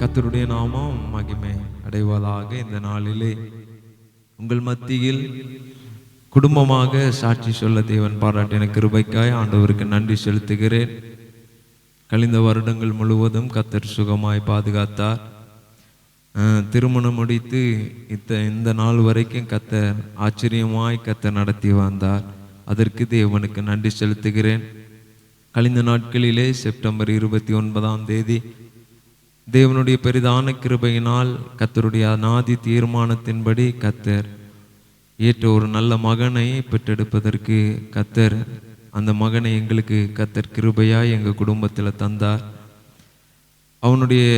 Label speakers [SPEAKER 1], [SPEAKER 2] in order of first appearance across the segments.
[SPEAKER 1] கத்தருடைய நாமம் மகிமை அடைவதாக இந்த நாளிலே. உங்கள் மத்தியில் குடும்பமாக சாட்சி சொல்ல தேவன் பாராட்டின கிருபைக்காய் ஆண்டவருக்கு நன்றி செலுத்துகிறேன். கழிந்த வருடங்கள் முழுவதும் கத்தர் சுகமாய் பாதுகாத்தார். திருமணம் முடித்து இத்த இந்த நாள் வரைக்கும் கத்தர் ஆச்சரியமாய் கத்தர் நடத்தி வந்தார். அதற்கு தேவனுக்கு நன்றி செலுத்துகிறேன். கழிந்த நாட்களிலே செப்டம்பர் இருபத்தி ஒன்பதாம் தேதி தேவனுடைய பெரிதான கிருபையினால் கத்தருடைய அநாதி தீர்மானத்தின்படி கத்தர் ஏற்ற ஒரு நல்ல மகனை பெற்றெடுப்பதற்கு கத்தர் அந்த மகனை எங்களுக்கு கத்தர் கிருபையாய் எங்கள் குடும்பத்தில் தந்தார். அவனுடைய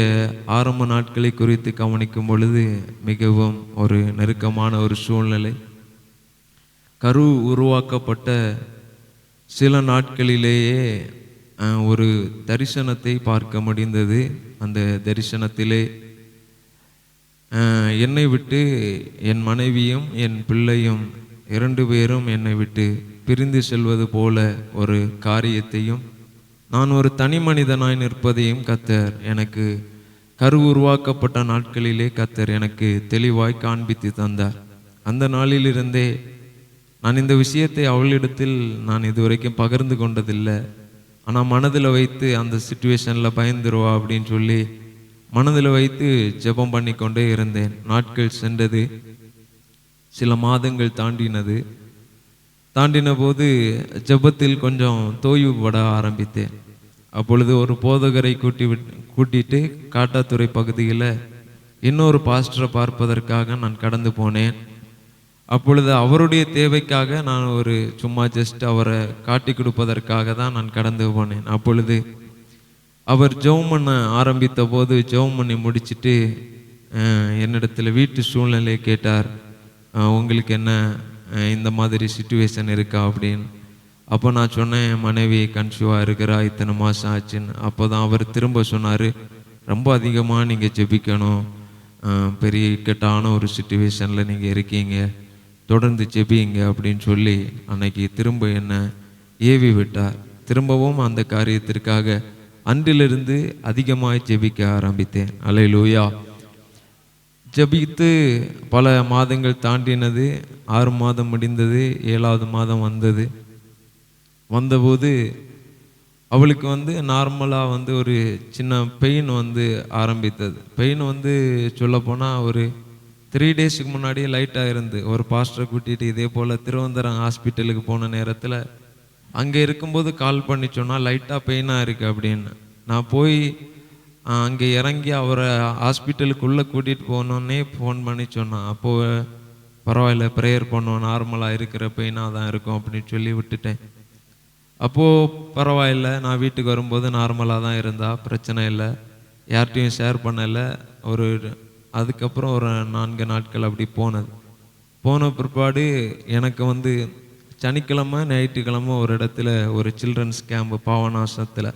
[SPEAKER 1] ஆரம்ப நாட்களை குறித்து கவனிக்கும் பொழுது மிகவும் ஒரு நெருக்கமான ஒரு சூழ்நிலை. கரு உருவாக்கப்பட்ட சில நாட்களிலேயே ஒரு தரிசனத்தை பார்க்க முடிந்தது. அந்த தரிசனத்திலே என்னை விட்டு என் மனைவியும் என் பிள்ளையும் இரண்டு பேரும் என்னை விட்டு பிரிந்து செல்வது போல ஒரு காரியத்தையும் நான் ஒரு தனி மனிதனாய் நிற்பதையும் கத்தர் எனக்கு கரு உருவாக்கப்பட்ட நாட்களிலே கத்தர் எனக்கு தெளிவாய் காண்பித்து தந்தார். அந்த நாளிலிருந்தே நான் இந்த விஷயத்தை அவளிடத்தில் நான் இதுவரைக்கும் பகிர்ந்து கொண்டதில்லை. ஆனால் மனதில் வைத்து அந்த சுச்சுவேஷனில் பயந்துருவா அப்படின்னு சொல்லி மனதில் வைத்து ஜெபம் பண்ணி கொண்டே இருந்தேன். நாட்கள் சென்றது. சில மாதங்கள் தாண்டினது. தாண்டின போது ஜெபத்தில் கொஞ்சம் தோய்வுபட ஆரம்பித்தேன். அப்பொழுது ஒரு போதகரை கூட்டி விட் கூட்டிட்டு காட்டாத்துறை பகுதியில் இன்னொரு பாஸ்டரை பார்ப்பதற்காக நான் கடந்து போனேன். அப்பொழுது அவருடைய தேவைக்காக நான் ஒரு சும்மா ஜஸ்ட் அவரை காட்டி கொடுப்பதற்காக தான் நான் கடந்து போனேன். அப்பொழுது அவர் ஜெபம் பண்ண ஆரம்பித்த போது ஜெபம் பண்ணி முடிச்சுட்டு என்னிடத்தில் என்னிடத்துல வீட்டு சூழ்நிலையை கேட்டார். உங்களுக்கு என்ன இந்த மாதிரி சுச்சுவேஷன் இருக்கா? அப்படின்னு. அப்போ நான் சொன்னேன் என் மனைவி கன்சியூவாக இருக்கிறா இத்தனை மாதம் ஆச்சுன்னு. அப்போ தான் அவர் திரும்ப சொன்னார் ரொம்ப அதிகமாக நீங்கள் ஜெபிக்கணும். பெரிய இக்கட்டான ஒரு சுச்சுவேஷனில் நீங்கள் இருக்கீங்க. தொடர்ந்து செபியுங்க அப்படின்னு சொல்லி அன்னைக்கு திரும்ப என்ன ஏவி விட்டார். திரும்பவும் அந்த காரியத்திற்காக அன்றிலிருந்து அதிகமாய் ஜெபிக்க ஆரம்பித்தேன். அலை லூயா ஜெபித்து பல மாதங்கள் தாண்டினது. ஆறு மாதம் முடிந்தது ஏழாவது மாதம் வந்தது. வந்தபோது அவளுக்கு வந்து நார்மலாக வந்து ஒரு சின்ன பெயின் வந்து ஆரம்பித்தது. பெயின் வந்து சொல்லப்போனால் ஒரு த்ரீ டேஸுக்கு முன்னாடியே லைட்டாக இருந்து ஒரு பாஸ்டரை கூட்டிகிட்டு இதே போல் திருவந்தரம் ஹாஸ்பிட்டலுக்கு போன நேரத்தில் அங்கே இருக்கும்போது கால் பண்ணி சொன்னால் லைட்டாக பெயினாக இருக்குது அப்படின்னு. நான் போய் அங்கே இறங்கி அவரை ஹாஸ்பிட்டலுக்குள்ளே கூட்டிகிட்டு போகணுன்னே ஃபோன் பண்ணி சொன்னான் அப்போது பரவாயில்ல ப்ரேயர் பண்ணோம் நார்மலாக இருக்கிற பெயினாக தான் இருக்கும் அப்படின்னு சொல்லி விட்டுட்டேன். அப்போது பரவாயில்ல நான் வீட்டுக்கு வரும்போது நார்மலாக தான் இருந்தா பிரச்சனை இல்லை. யார்கிட்டையும் ஷேர் பண்ணலை. ஒரு அதுக்கப்புறம் ஒரு நான்கு நாட்கள் அப்படி போனது. போன பிற்பாடு எனக்கு வந்து சனிக்கிழமை ஞாயிற்றுக்கிழமை ஒரு இடத்துல ஒரு சில்ட்ரன்ஸ் கேம்ப் பாவநாசத்தில்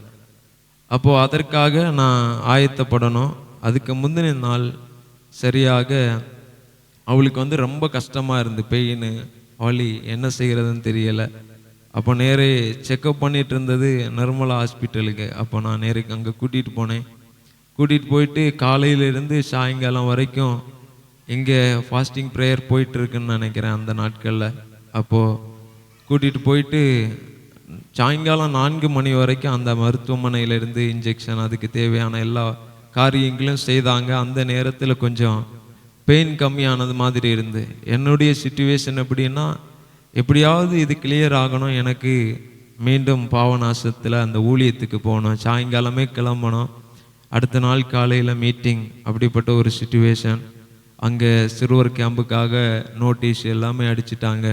[SPEAKER 1] அப்போது அதற்காக நான் ஆயத்தப்படணும். அதுக்கு முந்தின நாள் சரியாக அவளுக்கு வந்து ரொம்ப கஷ்டமாக இருந்து பெயின் வலி என்ன செய்கிறதுன்னு தெரியலை. அப்போ நேரே செக்கப் பண்ணிட்டு இருந்தது நிர்மலா ஹாஸ்பிட்டலுக்கு அப்போ நான் நேருக்கு அங்கே கூட்டிகிட்டு போனேன். கூட்டிகிட்டு போயிட்டு காலையிலேருந்து சாயங்காலம் வரைக்கும் இங்கே ஃபாஸ்டிங் ப்ரேயர் போயிட்டுருக்குன்னு நினைக்கிறேன் அந்த நாட்களில். அப்போது கூட்டிகிட்டு போயிட்டு சாயங்காலம் நான்கு மணி வரைக்கும் அந்த மருத்துவமனையிலேருந்து இன்ஜெக்ஷன் அதுக்கு தேவையான எல்லா காரியங்களும் செய்தாங்க. அந்த நேரத்தில் கொஞ்சம் பெயின் கம்மியானது மாதிரி இருந்து. என்னுடைய சுச்சுவேஷன் எப்படின்னா எப்படியாவது இது கிளியர் ஆகணும். எனக்கு மீண்டும் பாவநாசத்தில் அந்த ஊழியத்துக்கு போகணும். சாயங்காலமே கிளம்பணும். அடுத்த நாள் காலையில் மீட்டிங் அப்படிப்பட்ட ஒரு சுச்சுவேஷன் அங்கே சிறுவர் கேம்புக்காக நோட்டீஸ் எல்லாமே அடிச்சிட்டாங்க.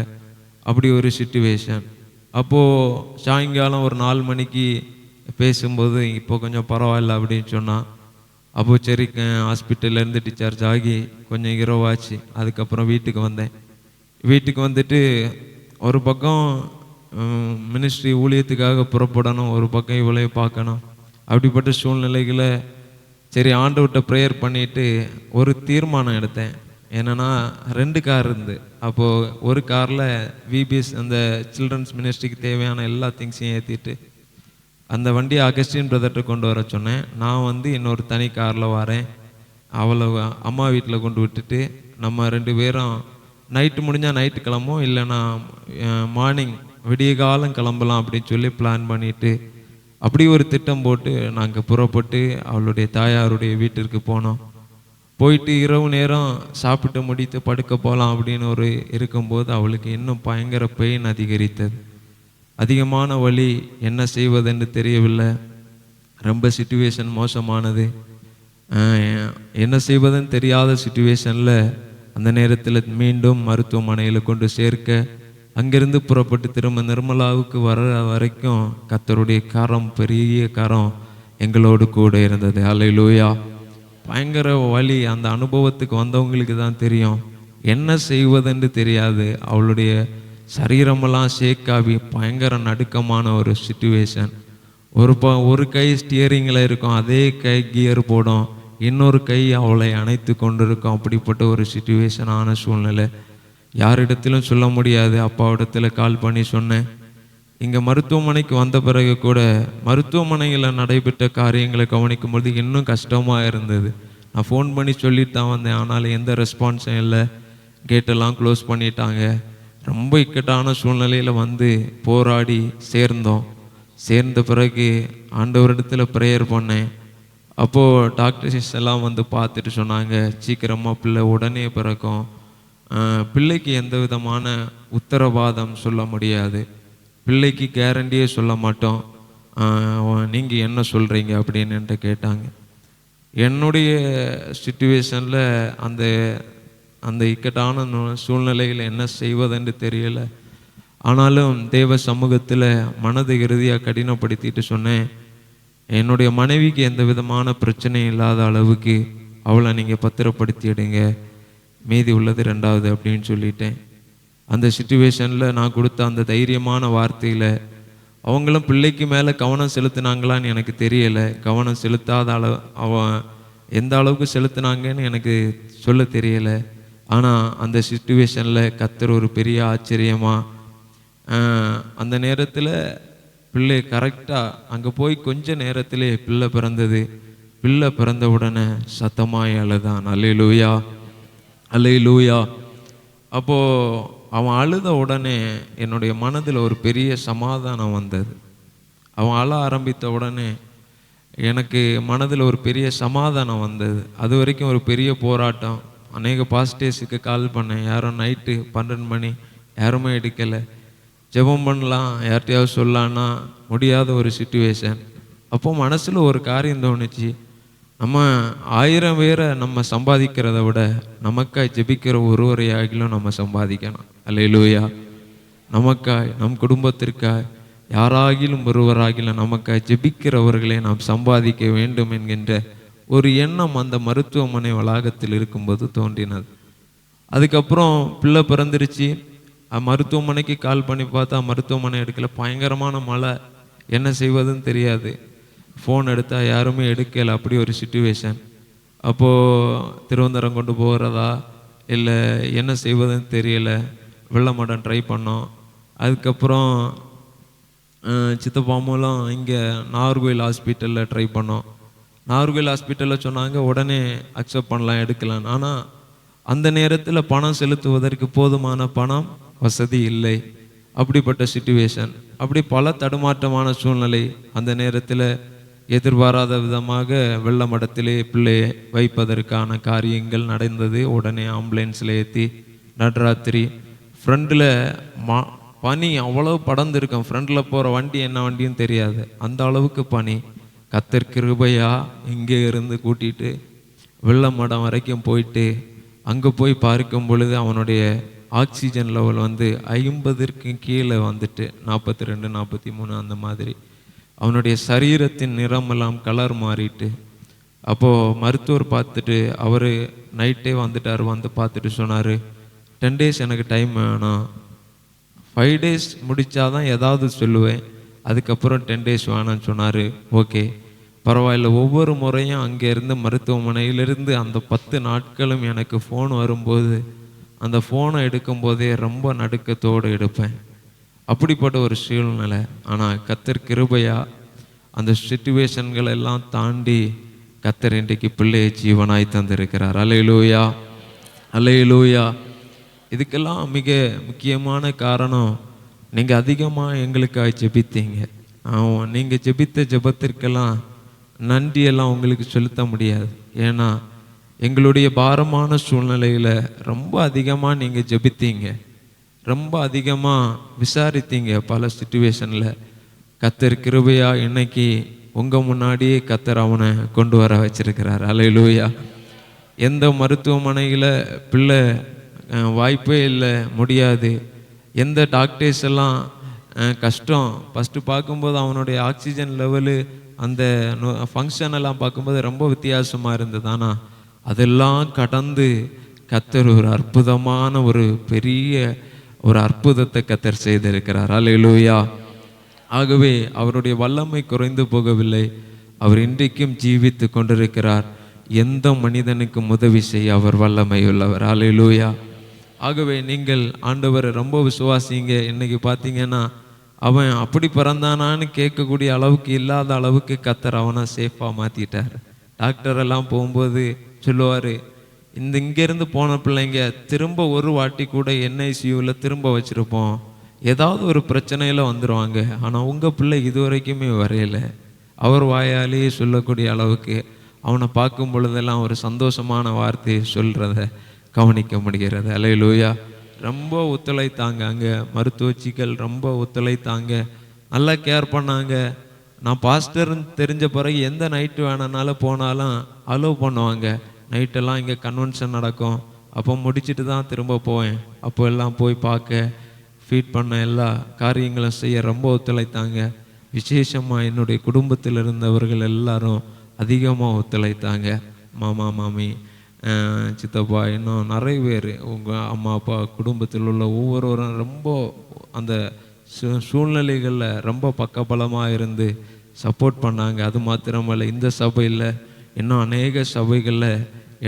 [SPEAKER 1] அப்படி ஒரு சுச்சுவேஷன் அப்போது சாயங்காலம் ஒரு நாலு மணிக்கு பேசும்போது இப்போ கொஞ்சம் பரவாயில்ல அப்படின்னு சொன்னான் அப்போ சரி ஹாஸ்பிட்டல்லேருந்து டிஸ்சார்ஜ் ஆகி கொஞ்சம் இரவாச்சு. அதுக்கப்புறம் வீட்டுக்கு வந்தேன். வீட்டுக்கு வந்துட்டு ஒரு பக்கம் மினிஸ்ட்ரி ஊழியத்துக்காக புறப்படணும் ஒரு பக்கம் இவளையும் பார்க்கணும். அப்படிப்பட்ட சூழ்நிலைகளை சரி ஆண்டவர்கிட்ட ப்ரேயர் பண்ணிட்டு ஒரு தீர்மானம் எடுத்தேன். என்னென்னா ரெண்டு கார் இருந்து. அப்போது ஒரு காரில் விபிஎஸ் அந்த சில்ட்ரன்ஸ் மினிஸ்ட்ரிக்கு தேவையான எல்லா திங்ஸையும் ஏற்றிட்டு அந்த வண்டியை அகஸ்டின் பிரதர்கிட்ட கொண்டு வர சொன்னேன். நான் வந்து இன்னொரு தனி காரில் வரேன். அவளை அம்மா வீட்டில் கொண்டு விட்டுட்டு நம்ம ரெண்டு பேரும் நைட்டு முடிஞ்சால் நைட்டு கிளம்பும் இல்லைன்னா மார்னிங் விடிய காலம் கிளம்பலாம் அப்படின்னு சொல்லி பிளான் பண்ணிவிட்டு அப்படி ஒரு திட்டம் போட்டு நாங்கள் புறப்பட்டு அவளுடைய தாயாருடைய வீட்டிற்கு போனோம். போயிட்டு இரவு நேரம் சாப்பிட்டு முடித்து படுக்க போகலாம் அப்படின்னு ஒரு இருக்கும்போது அவளுக்கு இன்னும் பயங்கர பெயின் அதிகரித்தது. அதிகமான வழி என்ன செய்வதென்று தெரியவில்லை. ரொம்ப சுச்சுவேஷன் மோசமானது. என்ன செய்வதுன்னு தெரியாத சுச்சுவேஷனில் அந்த நேரத்தில் மீண்டும் மருத்துவமனையில் கொண்டு சேர்க்க அங்கிருந்து புறப்பட்டு திரும்ப நிர்மலாவுக்கு வர வரைக்கும் கத்தருடைய கரம் பெரிய கரம் எங்களோடு கூட இருந்தது. அலையிலூயா பயங்கர வழி அந்த அனுபவத்துக்கு வந்தவங்களுக்கு தான் தெரியும். என்ன செய்வதென்று தெரியாது. அவளுடைய சரீரமெல்லாம் ஷேக்காகி பயங்கர நடுக்கமான ஒரு சுச்சுவேஷன் ஒரு ப ஒரு கை ஸ்டியரிங்கில் இருக்கும். அதே கை கியர் போடும். இன்னொரு கை அவளை அணைத்து கொண்டிருக்கும். அப்படிப்பட்ட ஒரு சுச்சுவேஷனான சூழ்நிலை. யாரிடத்திலும் சொல்ல முடியாது. அப்பாவிடத்துல கால் பண்ணி சொன்னேன். இங்கே மருத்துவமனைக்கு வந்த பிறகு கூட மருத்துவமனையில் நடைபெற்ற காரியங்களை கவனிக்கும்பொழுது இன்னும் கஷ்டமாக இருந்தது. நான் ஃபோன் பண்ணி சொல்லிட்டு தான் வந்தேன். ஆனால் எந்த ரெஸ்பான்ஸும் இல்லை. கேட்டெல்லாம் க்ளோஸ் பண்ணிட்டாங்க. ரொம்ப இக்கட்டான சூழ்நிலையில் வந்து போராடி சேர்ந்தோம். சேர்ந்த பிறகு ஆண்டவரிடத்துல ப்ரேயர் பண்ணேன். அப்போது டாக்டர்ஸ் எல்லாம் வந்து பார்த்துட்டு சொன்னாங்க. சீக்கிரமாக பிள்ளை உடனே பிறக்கும். பிள்ளைக்கு எந்த விதமான உத்தரவாதம் சொல்ல முடியாது. பிள்ளைக்கு கேரண்டியே சொல்ல மாட்டோம். நீங்கள் என்ன சொல்கிறீங்க அப்படின்னு என்கிட்ட கேட்டாங்க. என்னுடைய சுச்சுவேஷனில் அந்த அந்த இக்கட்டான சூழ்நிலையில் என்ன செய்வதென்று தெரியல. ஆனாலும் தேவ சமூகத்தில் மனதை இறுதியாக கடினப்படுத்திட்டு சொன்னேன். என்னுடைய மனைவிக்கு எந்த விதமான பிரச்சனையும் இல்லாத அளவுக்கு அவளை நீங்கள் பத்திரப்படுத்திடுங்க. மீதி உள்ளது ரெண்டாவது அப்படின்னு சொல்லிட்டேன். அந்த சுச்சுவேஷனில் நான் கொடுத்த அந்த தைரியமான வார்த்தையில் அவங்களும் பிள்ளைக்கு மேலே கவனம் செலுத்தினாங்களான்னு எனக்கு தெரியலை. கவனம் செலுத்தாத அளவு அவன் எந்த அளவுக்கு செலுத்தினாங்கன்னு எனக்கு சொல்ல தெரியலை. ஆனால் அந்த சுச்சுவேஷனில் கத்தர் ஒரு பெரிய ஆச்சரியமாக அந்த நேரத்தில் பிள்ளை கரெக்டாக அங்கே போய் கொஞ்ச நேரத்திலே பிள்ளை பிறந்தது. பிள்ளை பிறந்த உடனே சத்தமாய் அழுதான். அல்லே லூயா அப்போது அவன் அழுத உடனே என்னுடைய மனதில் ஒரு பெரிய சமாதானம் வந்தது. அவன் அழ ஆரம்பித்த உடனே எனக்கு மனதில் ஒரு பெரிய சமாதானம் வந்தது. அது வரைக்கும் ஒரு பெரிய போராட்டம். அநேக பாஸ்டேஸுக்கு கால் பண்ணேன். யாரும் நைட்டு பன்னெண்டு மணி யாருமே எடுக்கலை. ஜெபம் பண்ணலாம் யார்கிட்டயாவது சொல்லலான்னா முடியாத ஒரு சுச்சுவேஷன் அப்போது மனசில் ஒரு காரியம் தோணுச்சு. நம்ம ஆயிரம் பேரை நம்ம சம்பாதிக்கிறத விட நமக்காய் ஜெபிக்கிற ஒருவரையாகிலும் நம்ம சம்பாதிக்கணும். அல்லேலூயா. நமக்காய் நம் குடும்பத்திற்காய் யாராகிலும் ஒருவராகிலும் நமக்காய் ஜெபிக்கிறவர்களை நாம் சம்பாதிக்க வேண்டும் என்கின்ற ஒரு எண்ணம் அந்த மருத்துவமனை வளாகத்தில் இருக்கும்போது தோன்றினது. அதுக்கப்புறம் பிள்ளை பிறந்துருச்சு. மருத்துவமனைக்கு கால் பண்ணி பார்த்தா மருத்துவமனை எடுக்கல பயங்கரமான மழை. என்ன செய்வதுன்னு தெரியாது. ஃபோன் எடுத்தால் யாருமே எடுக்கலை. அப்படி ஒரு சுச்சுவேஷன் அப்போது திருவந்தரம் கொண்டு போகிறதா இல்லை என்ன செய்வதுன்னு தெரியலை. வெள்ளமடம் ட்ரை பண்ணோம். அதுக்கப்புறம் சித்தப்பா மூலம் இங்கே நாகர்கோயில் ஹாஸ்பிட்டலில் ட்ரை பண்ணோம். நாகர்கோயில் ஹாஸ்பிட்டலில் சொன்னாங்க உடனே அக்செப்ட் பண்ணலாம் எடுக்கலாம். ஆனால் அந்த நேரத்தில் பணம் செலுத்துவதற்கு போதுமான பணம் வசதி இல்லை. அப்படிப்பட்ட சுச்சுவேஷன் அப்படி பல தடுமாற்றமான சூழ்நிலை அந்த நேரத்தில் எதிர்பாராத விதமாக வெள்ளமடத்திலே பிள்ளையை வைப்பதற்கான காரியங்கள் நடந்தது. உடனே ஆம்புலன்ஸில் ஏற்றி நடுராத்திரி. ஃப்ரண்டில் மா பனி அவ்வளவு படர்ந்துருக்கும். ஃப்ரண்டில் போகிற வண்டி என்ன வண்டியும் தெரியாது. அந்த அளவுக்கு பனி. கத்தர் கிருபையா இங்கே இருந்து கூட்டிட்டு வெள்ளமடம் வரைக்கும் போயிட்டு அங்கே போய் பார்க்கும் பொழுது அவனுடைய ஆக்சிஜன் லெவல் வந்து ஐம்பதற்கு கீழே வந்துட்டு நாற்பத்தி ரெண்டு நாற்பத்தி மூணு அந்த மாதிரி. அவனுடைய சரீரத்தின் நிறமெல்லாம் கலர் மாறிட்டு அப்போது மருத்துவர் பார்த்துட்டு அவர் நைட்டே வந்துட்டார் வந்து பார்த்துட்டு சொன்னார் டென் டேஸ் எனக்கு டைம் வேணாம். ஃபைவ் டேஸ் முடிச்சாதான் ஏதாவது சொல்லுவேன். அதுக்கப்புறம் டென் டேஸ் வேணாம்னு சொன்னார். ஓகே. பரவாயில்ல. ஒவ்வொரு முறையும் அங்கேருந்து மருத்துவமனையிலிருந்து அந்த பத்து நாட்களும் எனக்கு ஃபோன் வரும்போது அந்த ஃபோனை எடுக்கும்போதே ரொம்ப நடுக்கத்தோடு எடுப்பேன். அப்படிப்பட்ட ஒரு சூழ்நிலை. ஆனால் கத்தர் கிருபையா அந்த சுச்சுவேஷன்கள் எல்லாம் தாண்டி கத்தர் இன்றைக்கு பிள்ளையை ஜீவனாய் தந்திருக்கிறார். அலையிலூயா அலையிலூயா இதுக்கெல்லாம் மிக முக்கியமான காரணம் நீங்கள் அதிகமாக எங்களுக்காக ஜெபித்தீங்க. ஆமாம் நீங்கள் ஜெபித்த ஜெபத்திற்கெல்லாம் நன்றியெல்லாம் உங்களுக்கு செலுத்த முடியாது. ஏன்னா எங்களுடைய பாரமான சூழ்நிலையில் ரொம்ப அதிகமாக நீங்கள் ஜெபித்தீங்க. ரொம்ப அதிகமாக விசாரித்தீங்க பல சுச்சுவேஷனில் கத்தர் கிருபையா இன்னைக்கு உங்கள் முன்னாடியே கத்தர் அவனை கொண்டு வர வச்சிருக்கிறார். அலையிலூயா எந்த மருத்துவமனையில் பிள்ளை வாய்ப்பே இல்லை முடியாது. எந்த டாக்டர்ஸ் எல்லாம் கஷ்டம். ஃபஸ்ட்டு பார்க்கும்போது அவனுடைய ஆக்சிஜன் லெவலு அந்த ஃபங்க்ஷன் எல்லாம் பார்க்கும்போது ரொம்ப வித்தியாசமாக இருந்தது. ஆனால் அதெல்லாம் கடந்து கத்தர் ஒரு அற்புதமான ஒரு பெரிய ஒரு அற்புதத்தை கத்தர் செய்திருக்கிறார். அல்லேலூயா ஆகவே அவருடைய வல்லமை குறைந்து போகவில்லை. அவர் இன்றைக்கும் ஜீவித்து கொண்டிருக்கிறார். எந்த மனிதனுக்கும் உதவி செய்ய அவர் வல்லமை உள்ளவர். அல்லேலூயா ஆகவே நீங்கள் ஆண்டவரை ரொம்ப விசுவாசிங்க. இன்னைக்கு பார்த்தீங்கன்னா அவன் அப்படி பிறந்தானான்னு கேட்கக்கூடிய அளவுக்கு இல்லாத அளவுக்கு கத்தர் அவனை சேஃபாக மாற்றிட்டார் டாக்டர் எல்லாம் போகும்போது சொல்லுவார் இந்த இங்கேருந்து போன பிள்ளைங்க திரும்ப ஒரு வாட்டி கூட என்ஐசியூவில் திரும்ப வச்சுருப்போம். ஏதாவது ஒரு பிரச்சனையில் வந்துடுவாங்க ஆனால் உங்கள் பிள்ளை இது வரைக்குமே வரையலை. அவர் வாயாலேயே சொல்லக்கூடிய அளவுக்கு அவனை பார்க்கும் பொழுதெல்லாம் ஒரு சந்தோஷமான வார்த்தையை சொல்கிறத கவனிக்க முடிகிறது. லூயா ரொம்ப ஒத்துழைத்தாங்க அங்கே. மருத்துவச்சிகள் ரொம்ப ஒத்துழைத்தாங்க. நல்லா கேர் பண்ணாங்க. நான் பாஸ்டர்னு தெரிஞ்ச பிறகு எந்த நைட்டு வேணுனாலும் போனாலும் அலோவ் பண்ணுவாங்க. நைட்டெல்லாம் இங்கே கன்வென்ஷன் நடக்கும். அப்போ முடிச்சிட்டு தான் திரும்ப போவேன். அப்போ எல்லாம் போய் பார்க்க ஃபீட் பண்ண எல்லா காரியங்களும் செய்ய ரொம்ப ஒத்துழைத்தாங்க. விசேஷமாக என்னுடைய குடும்பத்தில் இருந்தவர்கள் எல்லாரும் அதிகமாக ஒத்துழைத்தாங்க. மாமா மாமி சித்தப்பா இன்னும் நிறைய பேர். உங்கள் அம்மா அப்பா குடும்பத்தில் உள்ள ஒவ்வொருவரும் ரொம்ப அந்த சூ சூழ்நிலைகளில் ரொம்ப பக்கபலமாக இருந்து சப்போர்ட் பண்ணாங்க. அது மாத்திரமல்ல இந்த சபையில் இன்னும் அநேக சபைகளில்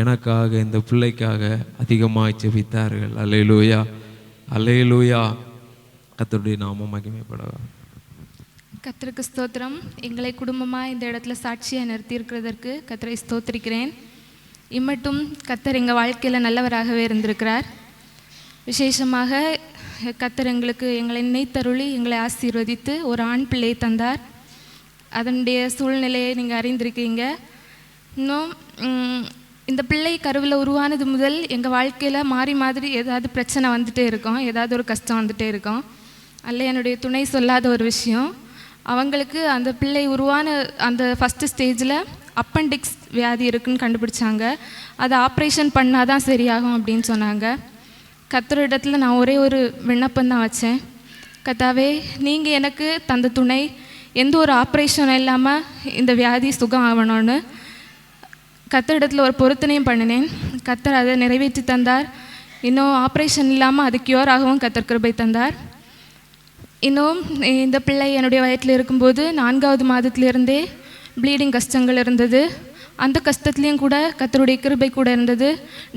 [SPEAKER 1] எனக்காக இந்த பிள்ளைக்காக அதிகமாக செபித்தார்கள் அலையிலூயா அலையிலூயா கத்தருடைய நாம மகிமைப்படவா
[SPEAKER 2] கத்தருக்கு ஸ்தோத்திரம். எங்களை குடும்பமாக இந்த இடத்துல சாட்சியாக நிறுத்தியிருக்கிறதற்கு கத்தரை ஸ்தோத்திரிக்கிறேன். இம்மட்டும் கத்தர் எங்கள் வாழ்க்கையில் நல்லவராகவே இருந்திருக்கிறார். விசேஷமாக கத்தர் எங்களுக்கு எங்களை நினைத்தருளி எங்களை ஆசீர்வதித்து ஒரு ஆண் பிள்ளையை தந்தார். அதனுடைய சூழ்நிலையை நீங்கள் அறிந்திருக்கீங்க. இன்னும் mm, இந்த பிள்ளை கருவில் உருவானது முதல் எங்கள் வாழ்க்கையில் மாறி மாதிரி ஏதாவது பிரச்சனை வந்துகிட்டே இருக்கும். ஏதாவது ஒரு கஷ்டம் வந்துகிட்டே இருக்கும். அல்ல என்னுடைய துணை சொல்லாத ஒரு விஷயம். அவங்களுக்கு அந்த பிள்ளை உருவான அந்த ஃபஸ்ட்டு ஸ்டேஜில் அப்பண்டிக்ஸ் வியாதி இருக்குன்னு கண்டுபிடிச்சாங்க. அதை ஆப்ரேஷன் பண்ணால் தான் சரியாகும் அப்படின்னு சொன்னாங்க. கத்தரிடத்தில் நான் ஒரே ஒரு விண்ணப்பம் தான் வச்சேன். கத்தாவே நீங்கள் எனக்கு தந்த துணை எந்த ஒரு ஆப்ரேஷனும் இல்லாமல் இந்த வியாதி சுகம் ஆகணும்னு கத்தரிடத்தில் ஒரு பொருத்தனையும் பண்ணினேன். கத்தர் அதை நிறைவேற்றி தந்தார். இன்னும் ஆப்ரேஷன் இல்லாமல் அது கியூர் ஆகவும் கத்தர் கிருபை தந்தார். இன்னும் இந்த பிள்ளை என்னுடைய வயத்தில் இருக்கும்போது நான்காவது மாதத்திலிருந்தே ப்ளீடிங் கஷ்டங்கள் இருந்தது. அந்த கஷ்டத்துலேயும் கூட கத்தருடைய கிருபை கூட இருந்தது.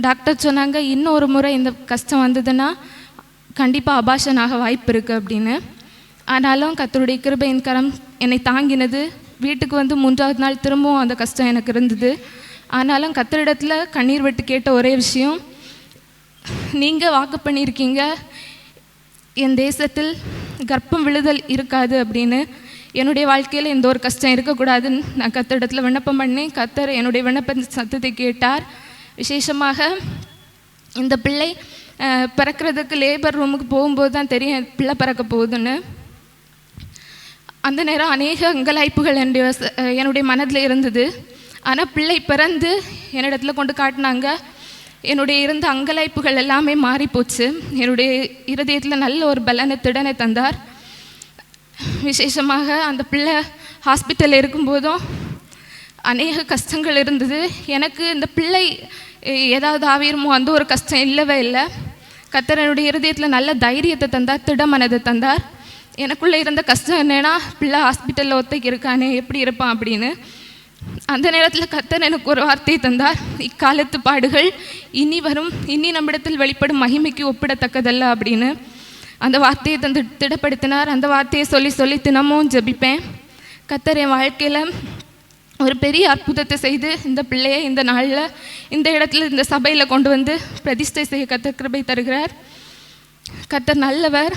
[SPEAKER 2] டாக்டர் சொன்னாங்க இன்னும் ஒரு முறை இந்த கஷ்டம் வந்ததுன்னா கண்டிப்பாக அபாஷன் ஆக வாய்ப்பு இருக்குது அப்படின்னு. ஆனாலும் கத்தருடைய கிருபையின் கரம் என்னை தாங்கினது. வீட்டுக்கு வந்து மூன்றாவது நாள் திரும்பவும் அந்த கஷ்டம் எனக்கு இருந்தது. ஆனாலும் கத்தரிடத்தில் கண்ணீர் விட்டு கேட்ட ஒரே விஷயம் நீங்கள் வாக்கு பண்ணியிருக்கீங்க என் தேசத்தில் கர்ப்பம் விழுதல் இருக்காது அப்படின்னு. என்னுடைய வாழ்க்கையில் எந்த ஒரு கஷ்டம் இருக்கக்கூடாதுன்னு நான் கத்தரிடத்தில் விண்ணப்பம் பண்ணேன். கத்தர் என்னுடைய விண்ணப்ப சத்தத்தை கேட்டார். விசேஷமாக இந்த பிள்ளை பிறக்கிறதுக்கு லேபர் ரூமுக்கு போகும்போது தான் தெரியும் பிள்ளை பிறக்க போகுதுன்னு. அந்த நேரம் அநேக அங்கலாய்ப்புகள் என்னுடைய என்னுடைய மனதில் இருந்தது. ஆனால் பிள்ளை பிறந்து என்னிடத்துல கொண்டு காட்டினாங்க. என்னுடைய இருந்த அங்கலாய்ப்புகள் எல்லாமே மாறிப்போச்சு. என்னுடைய இருதயத்தில் நல்ல ஒரு பலனை திடனை தந்தார். விசேஷமாக அந்த பிள்ளை ஹாஸ்பிட்டலில் இருக்கும்போதும் அநேக கஷ்டங்கள் இருந்தது. எனக்கு இந்த பிள்ளை ஏதாவது ஆவிரமோ அந்த ஒரு கஷ்டம் இல்லவே இல்லை. கத்தர் என்னுடைய இருதயத்தில் நல்ல தைரியத்தை தந்தார் திடமனதை தந்தார். எனக்குள்ளே இருந்த கஷ்டம் என்னென்னா பிள்ளை ஹாஸ்பிட்டலில் ஒத்தைக்கு இருக்கானே எப்படி இருப்பான் அப்படின்னு. அந்த நேரத்தில் கத்தர் எனக்கு ஒரு வார்த்தையை தந்தார். இக்காலத்து பாடுகள் இனி வரும் இனி நம்மிடத்தில் வெளிப்படும் மகிமைக்கு ஒப்பிடத்தக்கதல்ல அப்படின்னு. அந்த வார்த்தையை தந்து திடப்படுத்தினார். அந்த வார்த்தையை சொல்லி சொல்லி தினமும் ஜெபிப்பேன். கத்தர் என் வாழ்க்கையில் ஒரு பெரிய அற்புதத்தை செய்து இந்த பிள்ளையை இந்த நாளில் இந்த இடத்துல இந்த சபையில் கொண்டு வந்து பிரதிஷ்டை செய்ய கத்தர் கிருபை தருகிறார். கத்தர் நல்லவர்.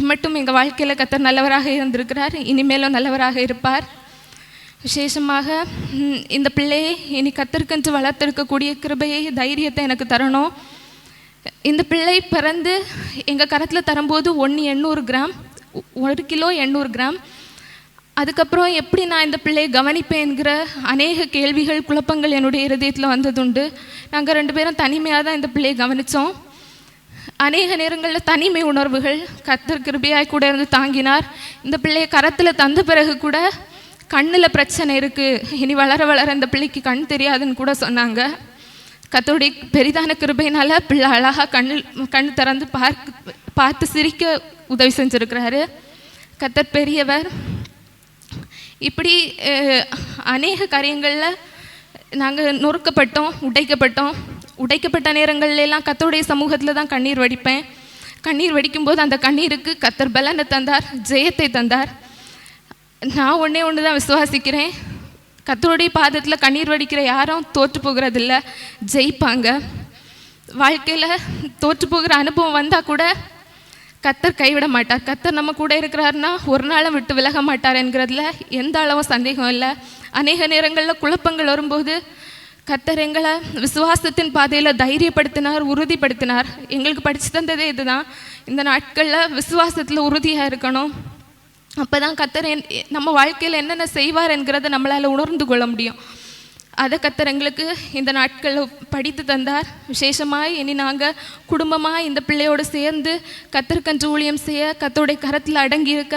[SPEAKER 2] இம்மட்டும் எங்கள் வாழ்க்கையில் கத்தர் நல்லவராக இருந்திருக்கிறார். இனிமேலும் நல்லவராக இருப்பார். விசேஷமாக இந்த பிள்ளையை இனி கத்தற்கென்று வளர்த்தெடுக்கக்கூடிய கிருபையை தைரியத்தை எனக்கு தரணும். இந்த பிள்ளை பிறந்து எங்கள் கரத்தில் தரும்போது ஒன்று எண்ணூறு கிராம் ஒரு கிலோ எண்ணூறு கிராம். அதுக்கப்புறம் எப்படி நான் இந்த பிள்ளையை கவனிப்பேன்கிற அநேக கேள்விகள் குழப்பங்கள் என்னுடைய இருதயத்தில் வந்ததுண்டு. நாங்கள் ரெண்டு பேரும் தனிமையாக தான் இந்த பிள்ளையை கவனித்தோம் அநேக நேரங்களில் தனிமை உணர்வுகள் கத்தர் கிருபையாய் கூட இருந்து தாங்கினார். இந்த பிள்ளையை கரத்தில் தந்த பிறகு கூட கண்ணில் பிரச்சனை இருக்குது இனி வளர வளர அந்த பிள்ளைக்கு கண் தெரியாதுன்னு கூட சொன்னாங்க. கத்தோடைய பெரிதான கிருபையினால் பிள்ளை அழகாக கண்ணில் கண் திறந்து பார்க்க பார்த்து சிரிக்க உதவி செஞ்சுருக்கிறாரு. கத்தர் பெரியவர். இப்படி அநேக காரியங்களில் நாங்கள் நொறுக்கப்பட்டோம் உடைக்கப்பட்டோம். உடைக்கப்பட்ட நேரங்கள்லாம் கத்தோடைய சமூகத்தில் தான் கண்ணீர் வடிப்பேன். கண்ணீர் வடிக்கும்போது அந்த கண்ணீருக்கு கத்தர் பலனை தந்தார் ஜெயத்தை தந்தார். நான் ஒன்றே ஒன்று தான் விசுவாசிக்கிறேன். கத்தருடைய பாதத்தில் கண்ணீர் வடிக்கிற யாரும் தோற்று போகிறதில்ல. ஜெயிப்பாங்க. வாழ்க்கையில் தோற்று போகிற அனுபவம் வந்தால் கூட கத்தர் கைவிட மாட்டார். கத்தர் நம்ம கூட இருக்கிறாருன்னா ஒரு நாளும் விட்டு விலக மாட்டார் என்கிறதுல எந்த அளவும் சந்தேகம் இல்லை. அநேக நேரங்களில் குழப்பங்கள் வரும்போது கத்தர் எங்களை விசுவாசத்தின் பாதையில் தைரியப்படுத்தினார் உறுதிப்படுத்தினார். எங்களுக்கு படித்து தந்ததே இதுதான். இந்த நாட்களில் விசுவாசத்தில் உறுதியாக இருக்கணும். அப்போ தான் கத்தர் என் நம்ம வாழ்க்கையில் என்னென்ன செய்வார் என்கிறத நம்மளால் உணர்ந்து கொள்ள முடியும். அதை கத்தர் எங்களுக்கு இந்த நாட்களில் படித்து தந்தார். விசேஷமாய் இனி நாங்கள் குடும்பமாக இந்த பிள்ளையோடு சேர்ந்து கத்தருக்கன்று ஊழியம் செய்ய கத்தருடைய கரத்தில் அடங்கி இருக்க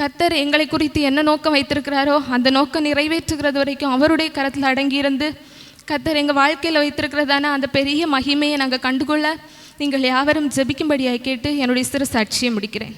[SPEAKER 2] கத்தர் எங்களை குறித்து என்ன நோக்கம் வைத்திருக்கிறாரோ அந்த நோக்கம் நிறைவேற்றுகிறது வரைக்கும் அவருடைய கரத்தில் அடங்கி இருந்து கத்தர் எங்கள் வாழ்க்கையில் வைத்திருக்கிறதான அந்த பெரிய மகிமையை நாங்கள் கண்டுகொள்ள நீங்கள் யாவரும் ஜெபிக்கும்படியாக கேட்டு என்னுடைய சிறு சாட்சியை முடிக்கிறேன்.